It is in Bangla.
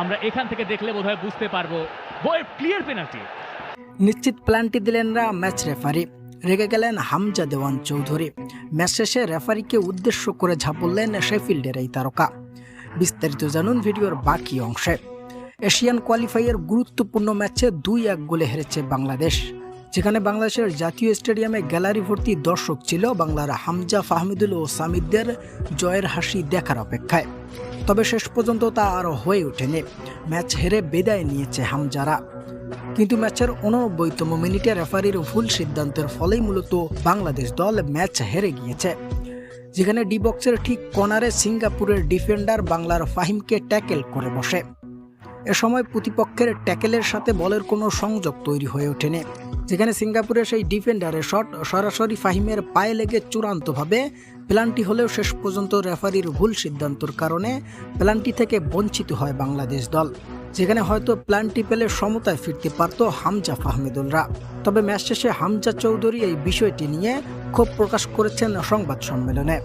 আমরা এখান থেকে দেখলে বোধহয় বুঝতে পারব। ক্লিয়ার পেনাল্টি নিশ্চিত প্ল্যানটি দিলেন না ম্যাচ রেফারি রেগে গেলেন হামজা দেওয়ান চৌধুরী। ম্যাচ শেষে রেফারিকে উদ্দেশ্য করে ঝাঁপড়লেন শেফিল্ডের এই তারকা। বিস্তারিত জানুন ভিডিওর বাকি অংশে। এশিয়ান কোয়ালিফাইয়ের গুরুত্বপূর্ণ ম্যাচে দুই এক গোলে হেরেছে বাংলাদেশ। যেখানে বাংলাদেশের জাতীয় স্টেডিয়ামে গ্যালারি ভর্তি দর্শক ছিল বাংলার হামজা ফাহমিদুল ও সামিদদের জয়ের হাসি দেখার অপেক্ষায়। তবে শেষ পর্যন্ত তা আর হয়ে ওঠেনি। ম্যাচ হেরে বিদায় নিয়েছে হামজারা। কিন্তু ম্যাচের উননব্বইতম মিনিটে রেফারির ভুল সিদ্ধান্তের ফলেই মূলত বাংলাদেশ দল ম্যাচ হেরে গিয়েছে। যেখানে ডি বক্সের ঠিক কর্নারে সিঙ্গাপুরের ডিফেন্ডার বাংলার ফাহিমকে ট্যাকেল করে বসে। এ সময় প্রতিপক্ষের ট্যাকেলের সাথে বলের কোনো সংযোগ তৈরি হয়ে ওঠেনি। যেখানে সিঙ্গাপুরের সেই ডিফেন্ডারের শট সরাসরি ফাহিমের পায়ে লেগে চূড়ান্তভাবে প্লান্টি হলেও শেষ পর্যন্ত রেফারির ভুল সিদ্ধান্তর কারণে প্লান্টি থেকে বঞ্চিত হয় বাংলাদেশ দল, যেখানে হয়তো প্ল্যানটি পেলে সমতায় ফিরতে পারত হামজা ফাহমিদুলরা। তবে ম্যাচ শেষে হামজা চৌধুরী এই বিষয়টি নিয়ে ক্ষোভ প্রকাশ করেছেন সংবাদ সম্মেলনে।